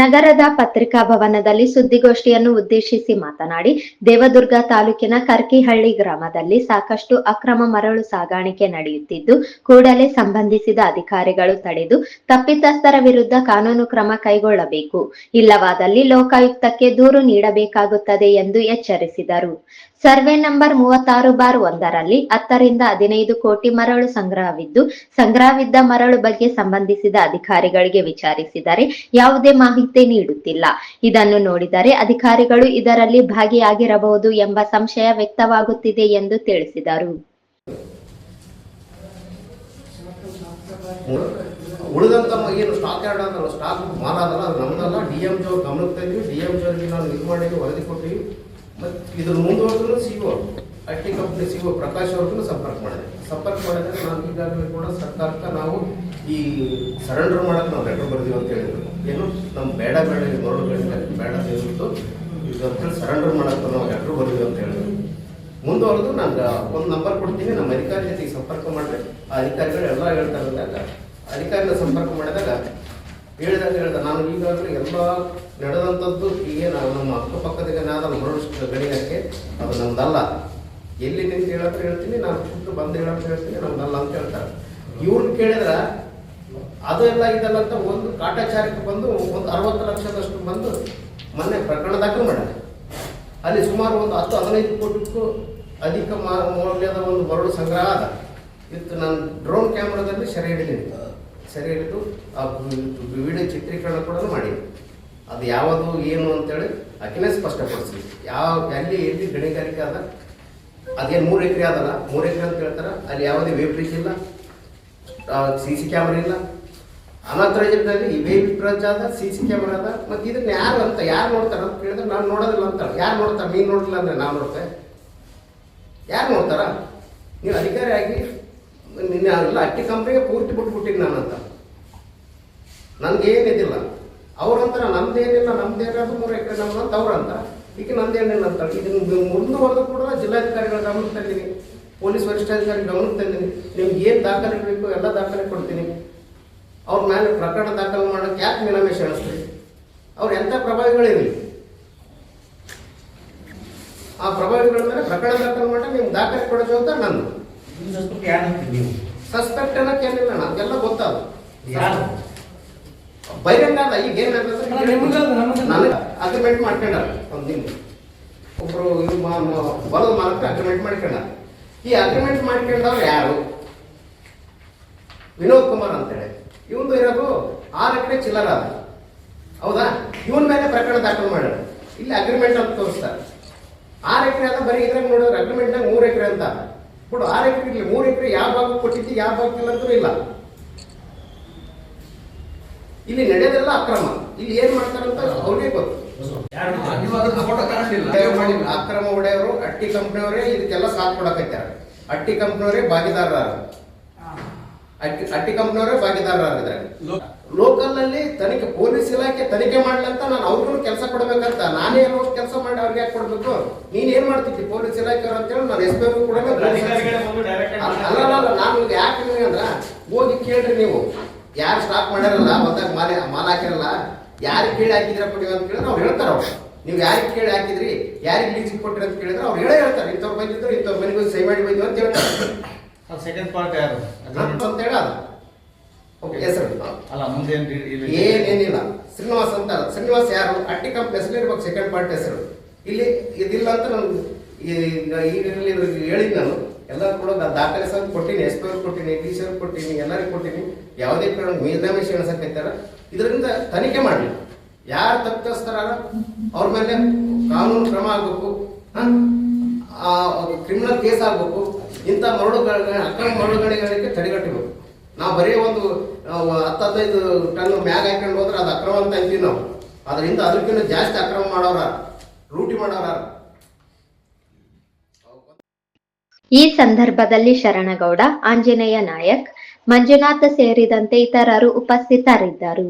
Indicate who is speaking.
Speaker 1: ನಗರದ ಪತ್ರಿಕಾ ಭವನದಲ್ಲಿ ಸುದ್ದಿಗೋಷ್ಠಿಯನ್ನು ಉದ್ದೇಶಿಸಿ ಮಾತನಾಡಿ, ದೇವದುರ್ಗ ತಾಲೂಕಿನ ಕರ್ಕಿಹಳ್ಳಿ ಗ್ರಾಮದಲ್ಲಿ ಸಾಕಷ್ಟು ಅಕ್ರಮ ಮರಳು ಸಾಗಾಣಿಕೆ ನಡೆಯುತ್ತಿದ್ದು, ಕೂಡಲೇ ಸಂಬಂಧಿಸಿದ ಅಧಿಕಾರಿಗಳು ತಡೆದು ತಪ್ಪಿತಸ್ಥರ ವಿರುದ್ಧ ಕಾನೂನು ಕ್ರಮ ಕೈಗೊಳ್ಳಬೇಕು. ಇಲ್ಲವಾದಲ್ಲಿ ಲೋಕಾಯುಕ್ತಕ್ಕೆ ದೂರು ನೀಡಬೇಕಾಗುತ್ತದೆ ಎಂದು ಎಚ್ಚರಿಸಿದರು. ಸರ್ವೆ ನಂಬರ್ ಮೂವತ್ತಾರು ಬಾರ್ ಒಂದರಲ್ಲಿ ಹತ್ತರಿಂದ ಹದಿನೈದು ಕೋಟಿ ಮರಳು ಸಂಗ್ರಹವಿದ್ದು, ಸಂಗ್ರಹವಿದ್ದ ಮರಳು ಬಗ್ಗೆ ಸಂಬಂಧಿಸಿದ ಅಧಿಕಾರಿಗಳಿಗೆ ವಿಚಾರಿಸಿದರೆ ಯಾವುದೇ ಮಾಹಿತಿ ನೀಡುತ್ತಿಲ್ಲ. ಇದನ್ನು ನೋಡಿದರೆ ಅಧಿಕಾರಿಗಳು ಇದರಲ್ಲಿ ಭಾಗಿಯಾಗಿರಬಹುದು ಎಂಬ ಸಂಶಯ ವ್ಯಕ್ತವಾಗುತ್ತಿದೆ ಎಂದು ತಿಳಿಸಿದರು.
Speaker 2: ಉಳಿದಂತ ಏನು ಸ್ಟಾಕ್ ಯಾರ್ಡ್ ಅಂತಲ್ಲ ಸ್ಟಾಕ್ ಮಾಲ್ ಅದಲ್ಲ, ಅದು ನಮ್ದಲ್ಲ. ಡಿ ಎಂ ಜಿ ಅವ್ರು ಗಮನಕ್ಕೆ ತಂದ್ವಿ. ಡಿ ಎಂ ಜಿ ಅವ್ರಿಗೆ ನಾವು ಇದು ವರದಿ ಕೊಟ್ಟಿವಿ ಮತ್ತು ಇದ್ರ ಮುಂದುವರೆದು C O I T company C O Prakash ಅವ್ರಿಗೂ ಸಂಪರ್ಕ ಮಾಡಿದೆ. ಸಂಪರ್ಕ ಮಾಡಿದ್ರೆ ನಾವು ಈಗಾಗಲೇ ಕೂಡ ಸರ್ಕಾರಕ್ಕೆ ನಾವು ಈ ಸರೆಂಡರ್ ಮಾಡಕ್ಕೆ ನಾವು ಲೆಟರ್ ಬರ್ದೀವಿ ಅಂತ ಹೇಳಿದ್ರು. ಏನು ನಮ್ಮ ಬೇಡ ಬೇಡ ಮರಳು ಬೇಡ ಹೇಳ್ಬಿಟ್ಟು ಈಗ ಅಂತೇಳಿ ಸರೆಂಡರ್ ಮಾಡಕ್ಕೆ ನಾವು ಲೆಟರ್ ಬರ್ದೀವಿ ಅಂತ ಹೇಳಿದ್ರು. ಮುಂದುವರೆದು ನಾನು ಒಂದು ನಂಬರ್ ಕೊಡ್ತೀನಿ ನಮ್ಮ ಅಧಿಕಾರಿ ಜೊತೆಗೆ ಸಂಪರ್ಕ ಮಾಡಿದ್ರೆ ಆ ಅಧಿಕಾರಿಗಳು ಎಲ್ಲ ಹೇಳ್ತಾರೆ ಅಂದಾಗ ಅಧಿಕಾರಿನ ಸಂಪರ್ಕ ಮಾಡಿದಾಗ ಹೇಳಿದಾಗ ಹೇಳಿದ. ನಾನು ಈಗಾಗಲೇ ಎಲ್ಲ ನಡೆದಂಥದ್ದು ಏನು ನಮ್ಮ ಅಕ್ಕಪಕ್ಕದ ಏನಾದರೂ ಮರಳು ಗಣಿಗಾರಿಕೆ ಅದು ನಮ್ದಲ್ಲ. ಎಲ್ಲಿ ನಿಂತು ಹೇಳತ್ರ ಹೇಳ್ತೀನಿ, ನಾನು ಖುದ್ದು ಬಂದು ಹೇಳತ್ರ ಹೇಳ್ತೀನಿ, ನಮ್ದಲ್ಲ ಅಂತ ಹೇಳ್ತಾರೆ. ಇವ್ರನ್ನ ಕೇಳಿದ್ರೆ, ಅದು ಎಲ್ಲ ಇದೆಲ್ಲ ಅಂತ ಒಂದು ಕಾಟಾಚಾರಕ್ಕೆ ಬಂದು ಒಂದು ಅರವತ್ತು ಲಕ್ಷದಷ್ಟು ಬಂದು ಮೊನ್ನೆ ಪ್ರಕರಣ ದಾಖಲು ಮಾಡಿದೆ. ಅಲ್ಲಿ ಸುಮಾರು ಒಂದು ಹತ್ತು, ಹದಿನೈದು ಕೋಟಿಗೂ ಅಧಿಕ ಮೌಲ್ಯದ ಒಂದು ಮರಳು ಸಂಗ್ರಹ ಅದ ಇತ್ತು, ನಾನು ಡ್ರೋನ್ ಕ್ಯಾಮ್ರಾದಲ್ಲಿ ಸೆರೆ ಹಿಡಿದೀನಿ ಸೆರೆ ಹಿಡಿದು ಆ ವಿಡಿಯೋ ಚಿತ್ರೀಕರಣ ಕೂಡ ಮಾಡಿ ಅದು ಯಾವುದು ಏನು ಅಂತೇಳಿ ಆಕಿನೇ ಸ್ಪಷ್ಟಪಡಿಸಿ ಯಾವ ಅಲ್ಲಿ ಎಲ್ಲಿ ಗಣಿಗಾರಿಕೆ ಅದ? ಅದೇನು ಮೂರು ಎಕರೆ ಅದಲ್ಲ. ಮೂರು ಎಕರೆ ಅಂತ ಹೇಳ್ತಾರೆ. ಅಲ್ಲಿ ಯಾವುದೇ ವೇಬ್ ಬ್ರಿಜ್ ಇಲ್ಲ. ಸಿ ಸಿ ಕ್ಯಾಮ್ರಾ ಇಲ್ಲ. ಅನಾಥರೈಜರ್ದಲ್ಲಿ ಈ ವೇಬ್ ಬ್ರಿಡ್ಜ್ ಆದ ಸಿ ಸಿ ಕ್ಯಾಮ್ರಾ ಅದ, ಮತ್ತು ಇದನ್ನ ಯಾರು ಅಂತ ಯಾರು ನೋಡ್ತಾರೆ ಅಂತ ಕೇಳಿದ್ರೆ ನಾನು ನೋಡೋದಿಲ್ಲ ಅಂತ ಯಾರು ನೋಡ್ತಾರೆ ನೀನು ನೋಡಲಿಲ್ಲ ಅಂದ್ರೆ ನಾನು ನೋಡ್ತೆ. ಯಾರು ನೋಡ್ತಾರ? ನೀವು ಅಧಿಕಾರಿ ಆಗಿ ನಿನ್ನೆ ಅವರೆಲ್ಲ ಅಟ್ಟಿ ಕಂಪ್ನಿಗೆ ಪೂರ್ತಿ ಬಿಟ್ಬಿಟ್ಟಿನಿ ನಾನು ಅಂತ ನನ್ಗೇನಿದಿಲ್ಲ ಅವ್ರಂತಾರ ನಮ್ದೇನಿಲ್ಲ ನಮ್ದೇನಾದ್ರು ಮೂರು ಎಕರೆ ನಮ್ದು ಅಂತ ಅವ್ರಂತ. ಈಗ ನಂದೇನಿಲ್ಲ ಅಂತ. ಇದನ್ನು ಮುಂದುವರೆದು ಕೂಡ ಜಿಲ್ಲಾಧಿಕಾರಿಗಳ ಗಮನಕ್ಕೆ ತಂದೀನಿ ಪೊಲೀಸ್ ವರಿಷ್ಠಾಧಿಕಾರಿ ಗಮನಕ್ಕೆ ತಂದೀನಿ ನಿಮ್ಗೆ ಏನು ದಾಖಲೆ ಬೇಕು ಎಲ್ಲ ದಾಖಲೆ ಕೊಡ್ತೀನಿ. ಅವ್ರ ಮೇಲೆ ಪ್ರಕರಣ ದಾಖಲು ಮಾಡೋಕೆ ಯಾಕೆ ನಿಲಮೇಶ ಅನಿಸ್ತೀವಿ ಅವ್ರು ಎಂಥ ಪ್ರಭಾವಿಗಳಿರಲಿ ಆ ಪ್ರಭಾವಿಗಳ ಮೇಲೆ ಪ್ರಕರಣ ದಾಖಲು ಮಾಡಿ ನಿಮ್ಗೆ ದಾಖಲೆ ಕೊಡೋದು ಅಂತ ನಂದು.
Speaker 3: ಇನ್ನಷ್ಟು ಯಾರು? ಅಂತೀರಿ ನೀವು
Speaker 2: ಸಸ್ಪೆಕ್ಟ್ ಏನಿಲ್ಲ ನಮ್ಗೆಲ್ಲ ಗೊತ್ತಾದ
Speaker 3: ಯಾರು
Speaker 2: ಬಹಿರಂಗ ಅದ ಈಗ. ನನಗೆ ಅಗ್ರಿಮೆಂಟ್ ಮಾಡ್ಕೊಂಡಾರ ಒಂದು ದಿನ ಒಬ್ರು ಇದು ಬರೋದು ಮಾಲಕ ಅಗ್ರಿಮೆಂಟ್ ಮಾಡ್ಕೊಂಡ ಈ ಅಗ್ರಿಮೆಂಟ್ ಮಾಡ್ಕೊಂಡವ್ರು ಯಾರು? ವಿನೋದ್ ಕುಮಾರ್ ಅಂತೇಳಿ. ಇವಂದು ಇರೋದು ಆರು ಎಕರೆ ಚಿಲ್ಲರ ಅದ. ಹೌದಾ? ಇವನ್ ಮೇಲೆ ಪ್ರಕರಣ ದಾಖಲು ಮಾಡ್ಯಾರ. ಇಲ್ಲಿ ಅಗ್ರಿಮೆಂಟ್ ಅಂತ ತೋರಿಸ್ತಾರೆ. ಆರು ಎಕರೆ ಅದ ಬರೀ ಇದ್ರಾಗ ನೋಡಿದ್ರೆ ಅಗ್ರಿಮೆಂಟ್ನಾಗ ಮೂರು ಎಕರೆ ಅಂತ. ಬಿಡು ಆರು ಎಕರೆ ಇರಲಿ ಮೂರು ಎಕರೆ ಯಾವ ಭಾಗ ಕೊಟ್ಟಿದ್ದು ಯಾವ ಭಾಗ ಇಲ್ಲ ಅಂತೂ ಇಲ್ಲ. ಇಲ್ಲಿ ನಡೆಯೋದೆಲ್ಲ ಅಕ್ರಮ. ಇಲ್ಲಿ ಏನ್ ಮಾಡ್ತಾರಂತ ಅವ್ರಿಗೆ ಗೊತ್ತು. ಅಕ್ರಮ ಒಡೆಯವರು ಅಟ್ಟಿ ಕಂಪ್ನಿಯವರೇ ಇದಕ್ಕೆಲ್ಲ ಸಾಥ್ ಕೊಡಕೈತಾರ ಅಟ್ಟಿ ಕಂಪ್ನಿಯವರೇ ಭಾಗಿದಾರರ ಅಟ್ಟಿ ಅಟ್ಟಿ ಕಂಪ್ನಿಯವರೇ ಭಾಗಿದಾರರಾಗಿದ್ದಾರೆ. ಲೋಕಲ್ನಲ್ಲಿ ತನಿಖೆ ಪೊಲೀಸ್ ಇಲಾಖೆ ತನಿಖೆ ಮಾಡ್ಲಂತ ನಾನು ಅವ್ರಿಗೂ ಕೆಲಸ ಕೊಡ್ಬೇಕಂತ ನಾನೇ ಏನೋ ಕೆಲಸ ಮಾಡಿ ಅವ್ರಿಗೆ ಯಾಕೆ ಕೊಡ್ಬೇಕು? ನೀನ್ ಏನ್ ಮಾಡ್ತಿದ್ದಿ? ಪೊಲೀಸ್ ಇಲಾಖೆಯವರು ಅಂತೇಳಿ ನಾನು ಎಸ್ ಪಿ ಕೂಡ ಅಲ್ಲ ಅಲ್ಲ ನಾನು ಯಾಕೆ ಅಂದ್ರ ಹೋಗಿ ಕೇಳ್ರಿ ನೀವು. ಯಾರು ಸ್ಟಾಪ್ ಮಾಡಿರಲ್ಲ ಬಂದಾಗ ಮಾಲೆ ಮಾಲ್ ಹಾಕಿರಲ್ಲ ಯಾರಿಗೆ ಕೇಳಿ ಹಾಕಿದ್ರಪ್ಪ ನೀವು ಅಂತ ಕೇಳಿದ್ರೆ ಅವ್ರು ಹೇಳ್ತಾರ ಅವ್ರು. ನೀವು ಯಾರಿಗೆ ಕೇಳಿ ಹಾಕಿದ್ರಿ ಯಾರಿಗೆ ಲೀಸಿಗೆ ಕೊಟ್ಟಿರಿ ಅಂತ ಕೇಳಿದ್ರೆ ಅವ್ರು ಹೇಳೇ ಹೇಳ್ತಾರೆ. ಇಂಥವ್ರು ಬಂದಿದ್ರು ಇಂಥವ್ರು ಮನೆಗೆ ಸೈ ಮಾಡಿ ಬಂದ್ವಿ ಅಂತ ಹೇಳ್ತಾರೆ.
Speaker 3: ಸೆಕೆಂಡ್ ಪಾರ್ಟ್ ಯಾರು?
Speaker 2: ಅಂತ ಹೇಳ ಹೆಸರು
Speaker 3: ಅಲ್ಲ ಇಲ್ಲಿ
Speaker 2: ಏನೇನಿಲ್ಲ. ಶ್ರೀನಿವಾಸ್ ಅಂತ ಶ್ರೀನಿವಾಸ್ ಯಾರು? ಅಟ್ಟಿ ಕಂಪ್ನಿ ಹೆಸರು ಇರ್ಬೇಕು ಸೆಕೆಂಡ್ ಪಾರ್ಟ್ ಹೆಸರು. ಇಲ್ಲಿ ಇದಿಲ್ಲ ಅಂತ ನಾನು ಈಗ ಈಗಾಗಲೇ ಇವ್ರಿಗೆ ಹೇಳಿದ್ ನಾನು. ಎಲ್ಲರೂ ಕೂಡ ದಾಖಲೆ ಸಹ ಕೊಟ್ಟಿನಿ ಎಸ್ ಪಿ ಕೊಟ್ಟಿನಿ ಡಿ ಸಿ ಕೊಟ್ಟಿನಿ ಎಲ್ಲರಿಗೂ ಕೊಟ್ಟಿನಿ. ಯಾವುದೇ ಕಾರಣ ಮೀನಾಮೇಶ ಎಣಿಸಕೈತಾರ ಇದರಿಂದ ತನಿಖೆ ಮಾಡಲಿ. ಯಾರು ತಪ್ಪಿಸ್ತಾರ ಅವ್ರ ಮೇಲೆ ಕಾನೂನು ಕ್ರಮ ಆಗಬೇಕು ಕ್ರಿಮಿನಲ್ ಕೇಸ್ ಆಗಬೇಕು ಇಂಥ ಮರಳುಗಳ ಅಕ್ರಮ ಮರಳುಗಳಿಗಳಿಗೆ ತಡೆಗಟ್ಟಬೇಕು. ನಾವು ಬರೀ ಒಂದು ಆ, ಹತ್ತು ಟನ್ ಮ್ಯಾಗ್ ಹಾಕೊಂಡು ಹೋದ್ರೆ ಅದು ಅಕ್ರಮ ಅಂತ ಅಂತೀವಿ ನಾವು. ಅದರಿಂದ ಅದಕ್ಕಿಂತ ಜಾಸ್ತಿ ಅಕ್ರಮ ಮಾಡೋರ ರೂಟಿ ಮಾಡೋರ
Speaker 1: ಈ ಸಂದರ್ಭದಲ್ಲಿ ಶರಣಗೌಡ ಆಂಜನೇಯ ನಾಯಕ್ ಮಂಜುನಾಥ ಸೇರಿದಂತೆ ಇತರರು ಉಪಸ್ಥಿತರಿದ್ದರು.